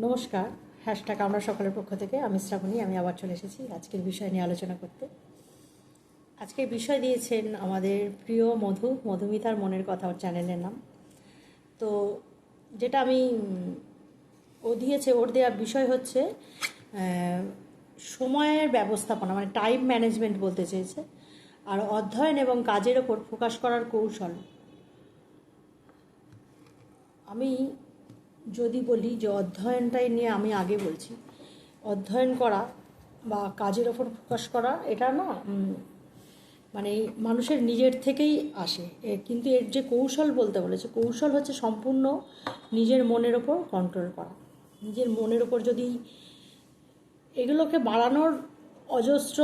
নমস্কার হ্যাশট্যাগ আমরা সকলের পক্ষ থেকে, আমি শ্রাবণী, আমি আবার চলে এসেছি আজকের বিষয় নিয়ে আলোচনা করতে। আজকে বিষয় দিয়েছেন আমাদের প্রিয় মধু, মধুমিতার মনের কথা ওর চ্যানেলের নাম। তো যেটা আমি, ও দিয়েছে, ওর দেওয়ার বিষয় হচ্ছে সময়ের ব্যবস্থাপনা মানে টাইম ম্যানেজমেন্ট বলতে চেয়েছে, আর অধ্যয়ন এবং কাজের ওপর ফোকাস করার কৌশল। আমি যদি বলি যে অধ্যয়নটাই নিয়ে আমি আগে বলছি, অধ্যয়ন করা বা কাজের ওপর ফোকাস করা, এটা না মানে মানুষের নিজের থেকেই আসে। কিন্তু এর যে কৌশল বলতে বলেছে কৌশল হচ্ছে সম্পূর্ণ নিজের মনের ওপর কন্ট্রোল করা। নিজের মনের ওপর যদি এগুলোকে বাড়ানোর অজস্র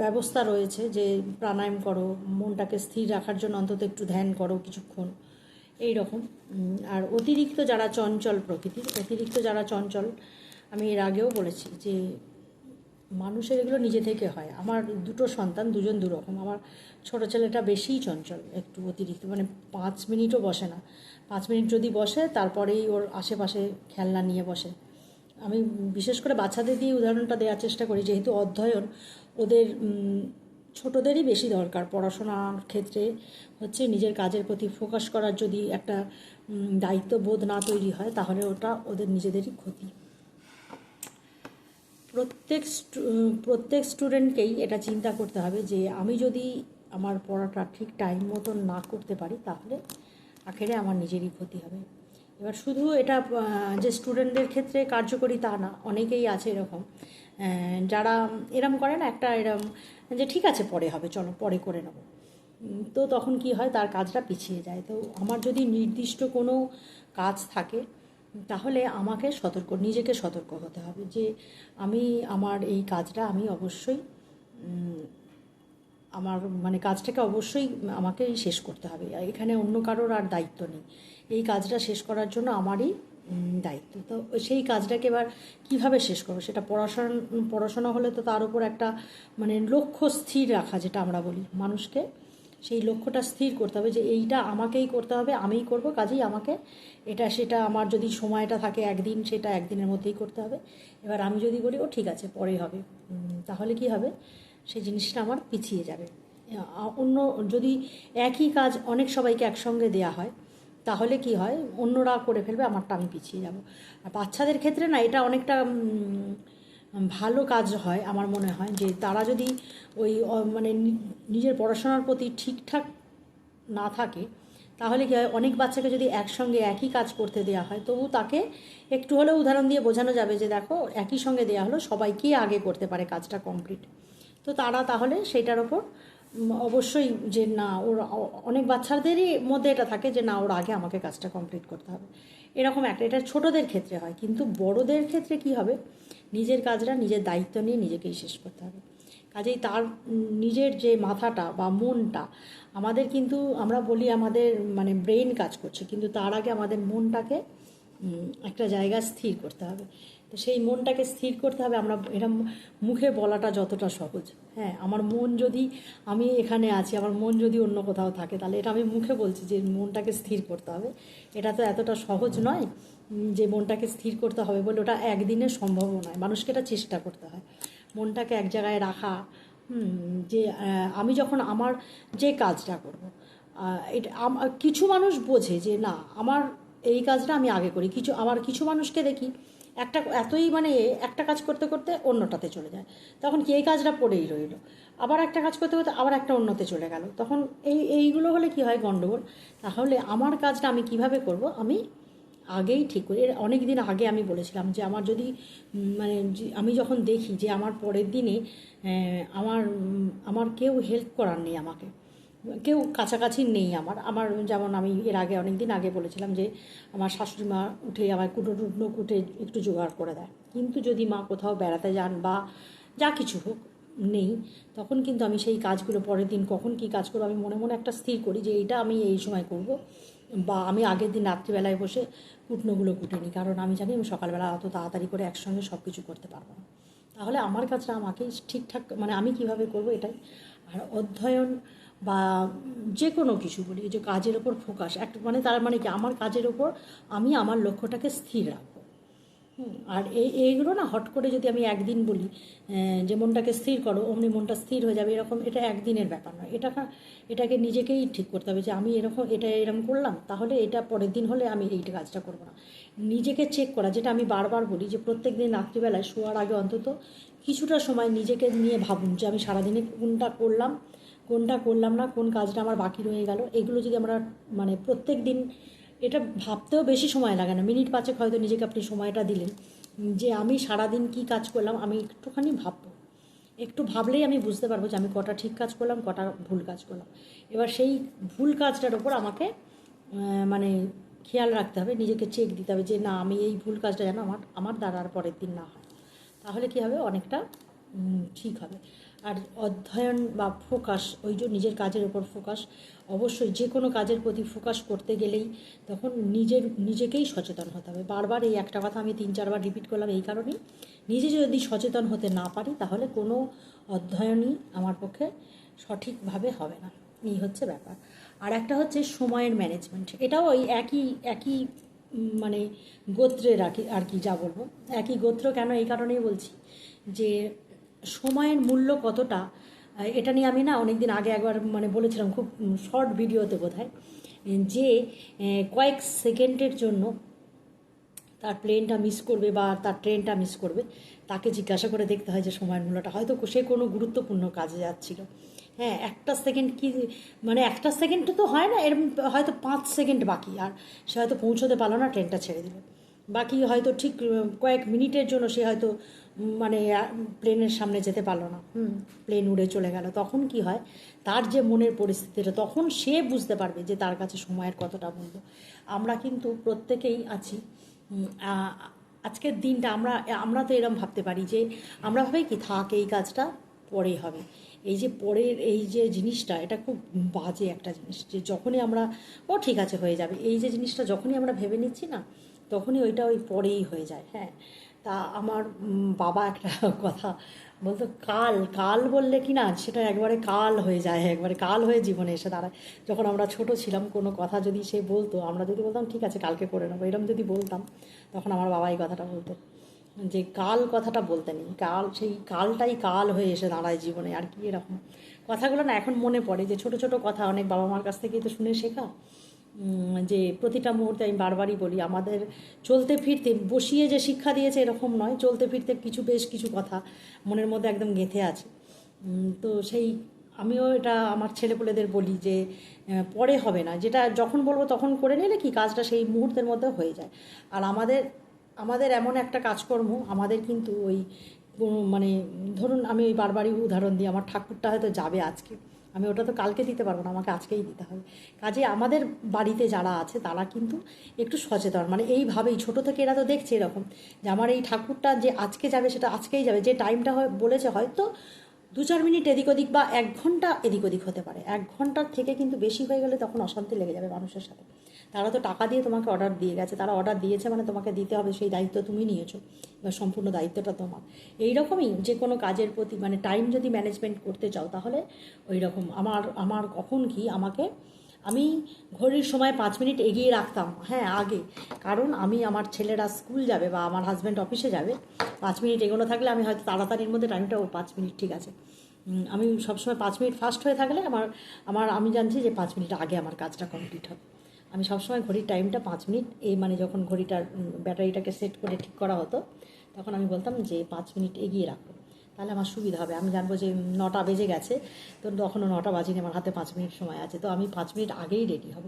ব্যবস্থা রয়েছে যে প্রাণায়াম করো, মনটাকে স্থির রাখার জন্য অন্তত একটু ধ্যান করো কিছুক্ষণ। এই রকম আর অতিরিক্ত যারা চঞ্চল প্রকৃতির অতিরিক্ত যারা চঞ্চল, আমি এর আগেও বলেছি যে মানুষের এগুলো নিজে থেকে হয়। আমার দুটো সন্তান, দুজন দুরকম। আমার ছোটো ছেলেটা বেশিই চঞ্চল, একটু অতিরিক্ত। মানে পাঁচ মিনিটও বসে না। পাঁচ মিনিট যদি বসে, তারপরেই ওর আশেপাশে খেলনা নিয়ে বসে। আমি বিশেষ করে বাচ্চাদের দিয়ে উদাহরণটা দেওয়ার চেষ্টা করি। যেহেতু অধ্যয়ন, ওদের ছোটদেরই বেশি দরকার। পড়াশোনার ক্ষেত্রে হচ্ছে নিজের কাজের প্রতি ফোকাস করার যদি একটা দায়িত্ববোধ না তৈরি হয়, তাহলে ওটা ওদের নিজেদেরই ক্ষতি। প্রত্যেক প্রত্যেক স্টুডেন্টকেই এটা চিন্তা করতে হবে যে, আমি যদি আমার পড়াটা ঠিক টাইম মতন না করতে পারি, তাহলে আখেরে আমার নিজেরই ক্ষতি হবে। এবার শুধু এটা যে স্টুডেন্টদের ক্ষেত্রে কার্যকরী তা না, অনেকেই আছে এরকম। যারা এরম করে না, একটা এরম যে ঠিক আছে, পরে হবে, চলো, পরে করে নেব। তো তখন কি হয়, তার কাজটা পিছিয়ে যায়। তো আমার যদি নির্দিষ্ট কোনো কাজ থাকে, তাহলে আমাকে সতর্ক, নিজেকে সতর্ক হতে হবে যে আমি আমার এই কাজটা আমি অবশ্যই আমার মানে কাজটাকে অবশ্যই আমাকেই শেষ করতে হবে। এখানে অন্য কারোর আর দায়িত্ব নেই। এই কাজটা শেষ করার জন্য আমারই দায়িত্ব। তো সেই কাজটাকে এবার কীভাবে শেষ করব? সেটা পড়াশোনা পড়াশোনা হলে তো তার উপর একটা মানে লক্ষ্য স্থির রাখা যেটা আমরা বলি মানুষকে। সেই লক্ষ্যটা স্থির করতে হবে যে এইটা আমাকেই করতে হবে, আমিই করব, কাজেই আমাকে এটা, সেটা আমার যদি সময়টা থাকে একদিন, সেটা একদিনের মধ্যেই করতে হবে। এবার আমি যদি বলি, ও, ঠিক আছে, পরে হবে। তাহলে কি হবে? সেই জিনিসটা আমার পিছিয়ে যাবে। অন্য, যদি একই কাজ অনেক সবাইকে একসঙ্গে দেয়া হয় তাহলে কি হয়? অন্যরা করে ফেলবে, আমারটা আমি পিছিয়ে যাব। আর বাচ্চাদের ক্ষেত্রে না, এটা অনেকটা ভালো কাজ হয় আমার মনে হয় যে তারা যদি ওই মানে নিজের পড়াশোনার প্রতি ঠিকঠাক না থাকে, তাহলে কি হয়? অনেক বাচ্চাকে যদি একসঙ্গে একই কাজ করতে দেওয়া হয়, তবু তাকে একটু হলেও উদাহরণ দিয়ে বোঝানো যাবে যে দেখো, একই সঙ্গে দেওয়া হলো সবাইকে আগে করতে পারে কাজটা কমপ্লিট। তো তারা তাহলে সেটার ওপর অবশ্যই যে না, ওর অনেক বাচ্চাদেরই মধ্যে এটা থাকে যে না, ওর আগে আমাকে কাজটা কমপ্লিট করতে হবে। এরকম একটা, এটা ছোটদের ক্ষেত্রে হয়, কিন্তু বড়দের ক্ষেত্রে কি হবে? নিজের কাজটা, নিজের দায়িত্ব নিয়ে নিজেকেই শেষ করতে হবে। কাজেই তার নিজের যে মাথাটা বা মনটা, আমাদের কিন্তু, আমরা বলি আমাদের মানে ব্রেন কাজ করছে, কিন্তু তার আগে আমাদের মনটাকে একটা জায়গা স্থির করতে হবে। তো সেই মনটাকে স্থির করতে হবে। আমরা এরম মুখে বলাটা যতটা সহজ। হ্যাঁ আমার মন যদি আমি এখানে আছি, আমার মন যদি অন্য কোথাও থাকে, তাহলে এটা আমি মুখে বলছি যে মনটাকে স্থির করতে হবে। এটা তো এতটা সহজ নয় যে মনটাকে স্থির করতে হবে বলে ওটা একদিনে সম্ভবও নয়। মানুষকে এটা চেষ্টা করতে হয়। মনটাকে এক জায়গায় রাখা যে আমি যখন আমার যে কাজটা করব এটা কিছু মানুষ বোঝে যে না, আমার এই কাজটা আমি আগে করি। কিছু, আবার কিছু মানুষকে দেখি, একটা, এতই মানে একটা কাজ করতে করতে অন্যটাতে চলে যায়। তখন কি এই কাজটা পড়েই রইল। আবার একটা কাজ করতে করতে আবার একটা অন্যতে চলে গেল। তখন এই, এইগুলো হলে কি হয় গণ্ডগোল তাহলে আমার কাজটা আমি কীভাবে করব? আমি আগেই ঠিক করি। এর অনেক দিন আগে আমি বলেছিলাম যে আমার যদি মানে আমি যখন দেখি যে আমার পরের দিনে আমার আমার কেউ হেল্প করার নেই আমাকে কেউ কাছাকাছি নেই আমার। আমার যেমন আমি এর আগে অনেক দিন আগে বলেছিলাম যে, আমার শাশুড়ি মা উঠে আমার কুটো টুটনো কুটে একটু জোগাড় করে দেয়। কিন্তু যদি মা কোথাও বেড়াতে যান বা যা কিছু হোক নেই, তখন কিন্তু আমি সেই কাজগুলো পরের দিন কখন কি কাজ করব, আমি মনে মনে একটা স্থির করি যে, এইটা আমি এই সময় করব বা আমি আগের দিন রাত্রিবেলায় বসে কুটনোগুলো কুটে নিই। কারণ আমি জানি আমি সকালবেলা অত তাড়াতাড়ি করে একসঙ্গে সব কিছু করতে পারব না। তাহলে আমার কাজটা আমাকেই ঠিকঠাক মানে আমি কীভাবে করব এটাই। আর অধ্যয়ন বা যে কোনো কিছু বলি যে কাজের ওপর ফোকাস একটা মানে তার মানে কি, আমার কাজের ওপর আমি আমার লক্ষ্যটাকে স্থির রাখব। আর এই, এইগুলো না হট করে যদি আমি একদিন বলি যে মনটাকে স্থির করো, অমনি মনটা স্থির হয়ে যাবে, এরকম এটা একদিনের ব্যাপার নয়। এটা এটাকে নিজেকেই ঠিক করতে হবে যে আমি এরকম, এটা এরকম করলাম, তাহলে এটা পরের দিন হলে আমি এই কাজটা করব না। নিজেকে চেক করা, যেটা আমি বারবার বলি যে প্রত্যেক দিন রাত্রিবেলায় শোয়ার আগে অন্তত কিছুটা সময় নিজেকে নিয়ে ভাবুন যে আমি সারাদিনে কোনটা করলাম কোনটা করলাম না, কোন কাজটা আমার বাকি রয়ে গেল, এগুলো যদি আমরা মানে প্রত্যেক দিন, এটা ভাবতেও বেশি সময় লাগে না, মিনিট পাঁচেক হয়তো নিজেকে আপনি সময়টা দিলেন, যে আমি সারাদিন কি কাজ করলাম আমি একটুখানি ভাববো, একটু ভাবলেই আমি বুঝতে পারব যে আমি কটা ঠিক কাজ করলাম, কটা ভুল কাজ করলাম, এবার সেই ভুল কাজটার ওপর আমাকে মানে খেয়াল রাখতে হবে, নিজেকে চেক দিতে হবে যে না আমি এই ভুল কাজটা যেন আমার আমার দ্বারা পরের দিন না হয়, তাহলে কী হবে? অনেকটা ঠিক হবে। আর অধ্যয়ন বা ফোকাস, ওই যে নিজের কাজের ওপর ফোকাস, অবশ্যই যে কোনো কাজের প্রতি ফোকাস করতে গেলেই তখন নিজের, নিজেকেই সচেতন হতে হবে। বারবার এই একটা কথা আমি তিন, চারবার রিপিট করলাম এই কারণেই। নিজে যদি সচেতন হতে না পারি, তাহলে কোনো অধ্যয়নই আমার পক্ষে সঠিকভাবে হবে না। এই হচ্ছে ব্যাপার। আর একটা হচ্ছে সময়ের ম্যানেজমেন্ট এটাও ওই একই একই মানে গোত্রের আর কি আর কি যা বলব। একই গোত্র কেন এই কারণেই বলছি যে সময়ের মূল্য কতটা এটা নিয়ে আমি না অনেক দিন আগে একবার মানে বলেছিলাম, খুব শর্ট ভিডিওতে বোধ যে কয়েক সেকেন্ডের জন্য তার প্লেনটা মিস করবে বা তার ট্রেনটা মিস করবে, তাকে জিজ্ঞাসা করে দেখতে হয় যে সময়ের মূল্যটা। হয়তো সে কোনো গুরুত্বপূর্ণ কাজে যাচ্ছিল। হ্যাঁ একটা সেকেন্ড কি মানে একটা সেকেন্ড তো হয় না এরকম হয়তো পাঁচ সেকেন্ড বাকি, আর সে হয়তো পৌঁছতে পারল না, ট্রেনটা ছেড়ে দিল। বাকি হয়তো ঠিক কয়েক মিনিটের জন্য সে হয়তো মানে প্লেনের সামনে যেতে পারল না। হুম প্লেন উড়ে চলে গেল। তখন কি হয়? তার যে মনের পরিস্থিতিটা, তখন সে বুঝতে পারবে যে তার কাছে সময়ের কতটা মূল্য। আমরা কিন্তু প্রত্যেকেই আছি। আজকের দিনটা আমরা আমরা তো এরকম ভাবতে পারি যে, আমরা ভাবি কি, থাক, এই কাজটা পরে হবে। এই যে পরের, এই যে জিনিসটা, এটা খুব বাজে একটা জিনিস যে যখনই আমরা, ও, ঠিক আছে, হয়ে যাবে। এই যে জিনিসটা যখনই আমরা ভেবে নিচ্ছি না, তখনই ওইটা ওই পরেই হয়ে যায়। হ্যাঁ তা আমার বাবা একটা কথা বলতো, কাল কাল বললে কি না, সেটা একবারে কাল হয়ে যায়, একবারে কাল হয়ে জীবনে এসে দাঁড়ায়। যখন আমরা ছোট ছিলাম, কোনো কথা যদি সে বলতো, আমরা যদি বলতাম, ঠিক আছে, কালকে করে নেব। এরকম যদি বলতাম, তখন আমার বাবা এই কথাটা বলতো, যে কাল কথাটা বলতে নেই, কাল, সেই কালটাই কাল হয়ে এসে দাঁড়ায় জীবনে, আর কি এরকম। কথাগুলো না এখন মনে পড়ে, যে ছোট ছোট কথা অনেক বাবা মার কাছ থেকেই তো শুনে শেখা। যে প্রতিটা মুহূর্তে আমি বারবারই বলি, আমাদের চলতে ফিরতে বসিয়ে যে শিক্ষা দিয়েছে এরকম নয়, চলতে ফিরতে কিছু বেশ কিছু কথা মনের মধ্যে একদম গেঁথে আছে। তো সেই আমিও এটা আমার ছেলেপুলেদের বলি যে পরে হবে না, যেটা যখন বলব তখন করে নিলে কি কাজটা সেই মুহূর্তের মধ্যে হয়ে যায়। আর আমাদের আমাদের এমন একটা কাজকর্ম, আমাদের কিন্তু ওই মানে ধরুন আমি ওই বারবারই উদাহরণ দিই, আমার ঠাকুরটা হয়তো যাবে আজকে। আমি ওটা তো কালকে দিতে পারব না, আমাকে আজকেই দিতে হবে। কাজে আমাদের বাড়িতে যারা আছে, তারা কিন্তু একটু সচেতন। মানে এইভাবেই, ছোট থেকে এরা তো দেখছে এরকম যে আমার এই ঠাকুরটা যে আজকে যাবে, সেটা আজকেই যাবে। যে টাইমটা বলেছে হয়তো দু চার মিনিট এদিক ওদিক বা এক ঘণ্টা এদিক ওদিক হতে পারে। এক ঘণ্টার থেকে কিন্তু বেশি হয়ে গেলে তখন অশান্তি লেগে যাবে মানুষের সাথে। তারা তো টাকা দিয়ে তোমাকে অর্ডার দিয়ে গেছে। তারা অর্ডার দিয়েছে মানে তোমাকে দিতে হবে, সেই দায়িত্ব তুমি নিয়েছো। এবার সম্পূর্ণ দায়িত্বটা তোমার। এই রকমই যে কোনো কাজের প্রতি মানে টাইম যদি ম্যানেজমেন্ট করতে চাও তাহলে ওই রকম আমার আমার কখন কি আমাকে, আমি ঘড়ির সময় পাঁচ মিনিট এগিয়ে রাখতাম হ্যাঁ আগে। কারণ আমি আমার ছেলেরা স্কুল যাবে বা আমার হাজব্যান্ড অফিসে যাবে, পাঁচ মিনিট এগোনো থাকলে আমি হয়তো তাড়াতাড়ির মধ্যে টাইমটা ও পাঁচ মিনিট, ঠিক আছে। আমি সবসময় পাঁচ মিনিট ফাস্ট হয়ে থাকলে আমার আমার, আমি জানছি যে পাঁচ মিনিট আগে আমার কাজটা কমপ্লিট হবে। আমি সবসময় ঘড়ির টাইমটা পাঁচ মিনিট, এই মানে যখন ঘড়িটার ব্যাটারিটাকে সেট করে ঠিক করা হতো, তখন আমি বলতাম যে পাঁচ মিনিট এগিয়ে রাখো, তাহলে আমার সুবিধা হবে। আমি জানব যে নটা বেজে গেছে, তো তখনও নটা বাজিনি, আমার হাতে পাঁচ মিনিট সময় আছে, তো আমি পাঁচ মিনিট আগেই রেডি হব।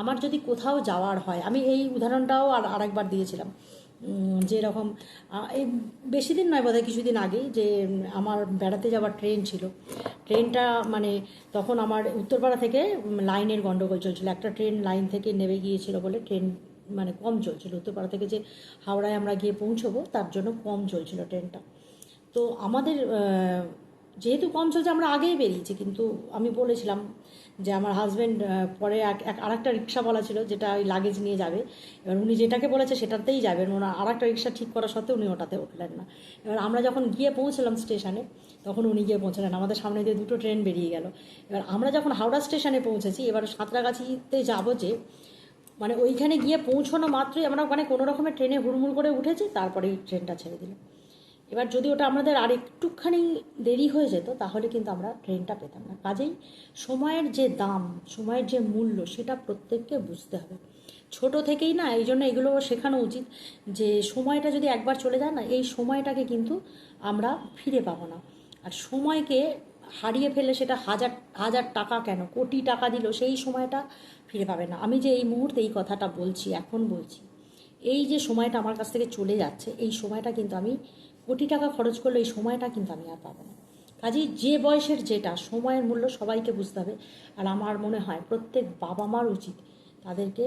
আমার যদি কোথাও যাওয়ার হয়, আমি এই উদাহরণটাও আর, আরেকবার দিয়েছিলাম। উম, যে এরকম আহ, এই বেশি দিন নয় বোধহয় কিছুদিন আগেই যে আমার বেড়াতে যাওয়ার ট্রেন ছিল। ট্রেনটা মানে তখন আমার উত্তরপাড়া থেকে লাইনের গন্ডগোল চলছিল। একটা ট্রেন লাইন থেকে নেমে গিয়েছিল বলে ট্রেন মানে কম চলছিল। উত্তরপাড়া থেকে যে হাওড়ায় আমরা গিয়ে পৌঁছবো তার জন্য কম চলছিল ট্রেনটা। তো আমাদের যেহেতু কম চলছে আমরা আগেই বেরিয়েছি। কিন্তু আমি বলেছিলাম যে আমার হাজব্যান্ড পরে এক আর একটা রিক্সা বলা ছিল যেটা ওই লাগেজ নিয়ে যাবে। এবার উনি যেটাকে বলেছে সেটাতেই যাবেন ওনার আর একটা রিক্সা ঠিক করা সত্ত্বেও উনি ওটাতে উঠলেন না। এবার আমরা যখন গিয়ে পৌঁছলাম স্টেশনে তখন উনি গিয়ে পৌঁছলেন। আমাদের সামনে দিয়ে দুটো ট্রেন বেরিয়ে গেল। এবার আমরা যখন হাওড়া স্টেশনে পৌঁছেছি, এবার সাঁতরাগাছিতে যাব যে মানে ওইখানে গিয়ে পৌঁছানো মাত্রই আমরা মানে কোনো রকমের ট্রেনে হুড়মুড় করে উঠেছি তারপরেই ট্রেনটা ছেড়ে দিল এবার যদি ওটা আমাদের আর একটুখানি দেরি হয়ে যেত, তাহলে কিন্তু আমরা ট্রেনটা পেতাম না। কাজেই সময়ের যে দাম, সময়ের যে মূল্য, সেটা প্রত্যেককে বুঝতে হবে। ছোট থেকেই না, এই জন্য এগুলো শেখানো উচিত যে সময়টা যদি একবার চলে যায় না, এই সময়টাকে কিন্তু আমরা ফিরে পাবো না। আর সময়কে হারিয়ে ফেলে সেটা হাজার হাজার টাকা কেন? কোটি টাকা দিল, সেই সময়টা ফিরে পাবে না। আমি যে এই মুহূর্তে এই কথাটা বলছি, এখন বলছি, এই যে সময়টা আমার কাছ থেকে চলে যাচ্ছে, এই সময়টা কিন্তু আমি কোটি টাকা খরচ করলে এই সময়টা কিন্তু আমি আর পাবো না। কাজেই যে বয়সের যেটা, সময়ের মূল্য সবাইকে বুঝতে হবে। আর আমার মনে হয় প্রত্যেক বাবা মার উচিত তাদেরকে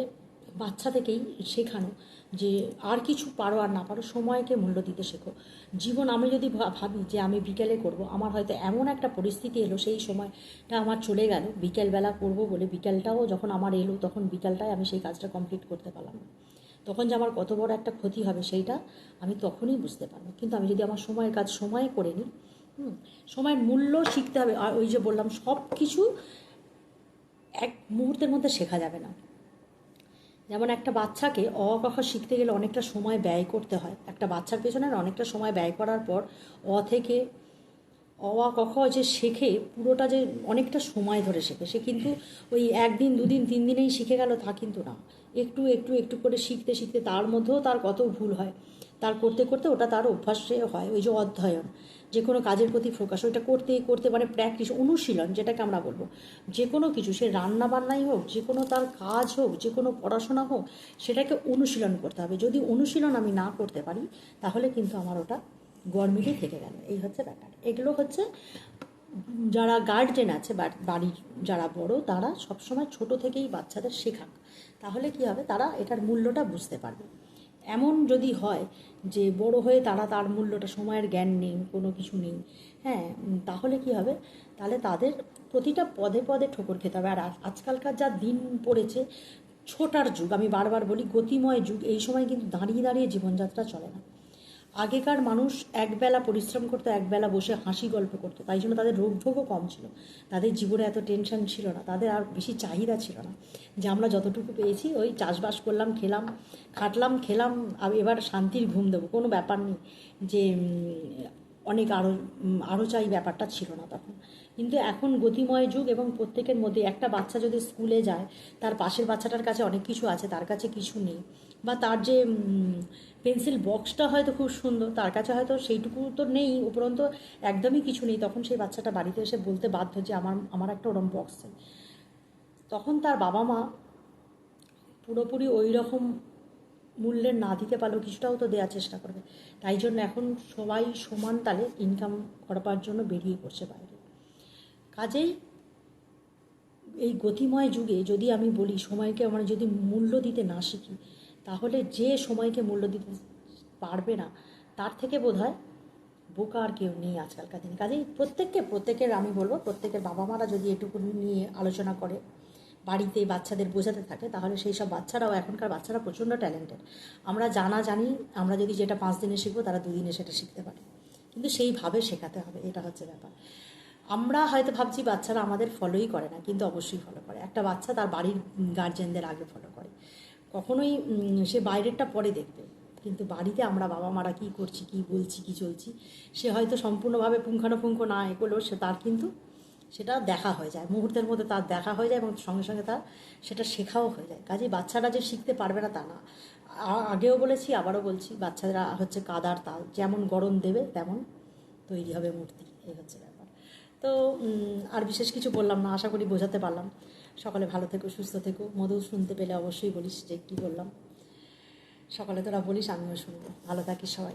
বাচ্চা থেকেই শেখানো যে আর কিছু পারো আর না পারো, সময়কে মূল্য দিতে শেখো। জীবন আমি যদি ভাবি যে আমি বিকেলে করব, আমার হয়তো এমন একটা পরিস্থিতি এলো, সেই সময়টা আমার চলে গেল। বিকেলবেলা করব বলে বিকেলটাও যখন আমার এলো, তখন বিকেলটায় আমি সেই কাজটা কমপ্লিট করতে পারলাম না। তখন যে আমার কত বড় একটা ক্ষতি হবে সেইটা আমি তখনই বুঝতে পারব। কিন্তু আমি যদি আমার সময়ের কাজ সময়ে করে নিই হুম, সময়ের মূল্য শিখতে হবে। আর ওই যে বললাম সব কিছু এক মুহূর্তের মধ্যে শেখা যাবে না। যেমন একটা বাচ্চাকে অ ক খ শিখতে গেলে অনেকটা সময় ব্যয় করতে হয়। একটা বাচ্চার পেছনে অনেকটা সময় ব্যয় করার পর অ থেকে অ আ ক খ যে শেখে, পুরোটা যে অনেকটা সময় ধরে শেখে। সে কিন্তু ওই একদিন, দুদিন, তিন দিনেই শিখে গেল, তা কিন্তু না। একটু একটু একটু করে শিখতে শিখতে তার মধ্যেও তার কত ভুল হয়। তার করতে করতে ওটা তার অভ্যাসে হয়, ওই যে অধ্যয়ন। যে কোনো কাজের প্রতি ফোকাস ওইটা করতে করতে মানে প্র্যাকটিস অনুশীলন যেটাকে আমরা বলব। যে কোনো কিছু, সে রান্না বান্নাই হোক, যে কোনো তার কাজ হোক, যে কোনো পড়াশোনা হোক, সেটাকে অনুশীলন করতে হবে। যদি অনুশীলন আমি না করতে পারি, তাহলে কিন্তু আমার ওটা গরমিলই থেকে গেল। এই হচ্ছে ব্যাপার এগুলো হচ্ছে, যারা গার্জেন আছে বাড়ির যারা বড়, তারা সবসময় ছোট থেকেই বাচ্চাদের শেখাক। তাহলে কি হবে? তারা এটার মূল্যটা বুঝতে পারবে। এমন যদি হয় যে বড় হয়ে তারা তার মূল্যটা, সময়ের জ্ঞান নেই, কোনো কিছু নেই হ্যাঁ তাহলে কি হবে? তাহলে তাদের প্রতিটা পদে পদে ঠোকর খেতে হবে। আর আজকালকার যা দিন পড়েছে, ছোটার যুগ, আমি বারবার বলি গতিময় যুগ, এই সময় কিন্তু দাঁড়িয়ে দাঁড়িয়ে জীবনযাত্রা চলে না। আগেকার মানুষ একবেলা পরিশ্রম করতো, একবেলা বসে হাসি গল্প করতো। তাই জন্য তাদের রোগভোগও কম ছিল। তাদের জীবনে এত টেনশন ছিল না। তাদের আর বেশি চাহিদা ছিল না যে আমরা যতটুকু পেয়েছি, ওই চাষবাস করলাম, খেলাম, খাটলাম, খেলাম এবার শান্তির ঘুম দেবো। কোনো ব্যাপার নেই যে অনেক আরও আরও চাই ব্যাপারটা ছিল না তখন। কিন্তু এখন গতিময় যুগ এবং প্রত্যেকের মধ্যে একটা বাচ্চা যদি স্কুলে যায়, তার পাশের বাচ্চাটার কাছে অনেক কিছু আছে, তার কাছে কিছু নেই। বা তার যে পেন্সিল বক্সটা হয়তো খুব সুন্দর, তার কাছে হয়তো সেইটুকু তো নেই, উপরন্ত একদমই কিছু নেই। তখন সেই বাচ্চাটা বাড়িতে এসে বলতে বাধ্য যে, আমার আমার একটা ওরম বক্স চাই। তখন তার বাবা মা পুরোপুরি ওই রকম মূল্যের না দিতে পারলেও কিছুটাও তো দেওয়ার চেষ্টা করবে। তাই জন্য এখন সবাই সমান তালে ইনকাম করবার জন্য বেরিয়ে পড়ছে বাইরে। কাজেই এই গতিময় যুগে যদি আমি বলি, সময়কে আমরা যদি মূল্য দিতে না শিখি তাহলে যে সময়কে মূল্য দিতে পারবে না, তার থেকে বোধ হয় বোকা আর কেউ নেই আজকালকার দিনে। কাজেই প্রত্যেককে, প্রত্যেকের আমি বলব, প্রত্যেকের বাবা মারা যদি এটুকু নিয়ে আলোচনা করে, বাড়িতে বাচ্চাদের বোঝাতে থাকে, তাহলে সেই সব বাচ্চারাও, এখনকার বাচ্চারা প্রচণ্ড ট্যালেন্টেড আমরা জানা জানি, আমরা যদি যেটা পাঁচ দিনে শিখব, তারা দুদিনে সেটা শিখতে পারে। কিন্তু সেইভাবে শেখাতে হবে, এটা হচ্ছে ব্যাপার। আমরা হয়তো ভাবছি বাচ্চারা আমাদের ফলোই করে না, কিন্তু অবশ্যই ফলো করে। একটা বাচ্চা তার বাড়ির গার্জেনদের আগে ফলো করে। কখনোই সে বাইরেরটা পরে দেখবে। কিন্তু বাড়িতে আমরা বাবা মারা কী করছি, কী বলছি, কী চলছি, সে হয়তো সম্পূর্ণভাবে পুঙ্খানুপুঙ্খ না এ করলেও সে তার কিন্তু সেটা দেখা হয়ে যায়। মুহূর্তের মধ্যে তার দেখা হয়ে যায় এবং সঙ্গে সঙ্গে তার সেটা শেখাও হয়ে যায়। কাজেই বাচ্চারা যে শিখতে পারবে না তা না। আগেও বলেছি, আবারও বলছি, বাচ্চারা হচ্ছে কাদার তাল। যেমন গরম দেবে, তেমন তৈরি হবে মূর্তি। এই হচ্ছে ব্যাপার। তো আর বিশেষ কিছু বললাম না, আশা করি বোঝাতে পারলাম। সকালে ভালো থেকো, সুস্থ থেকো। মধু শুনতে পেলে অবশ্যই বলিস যে কী বললাম। সকালে তোরা বলিস, আমিও শুনব। ভালো থাকিস সবাই।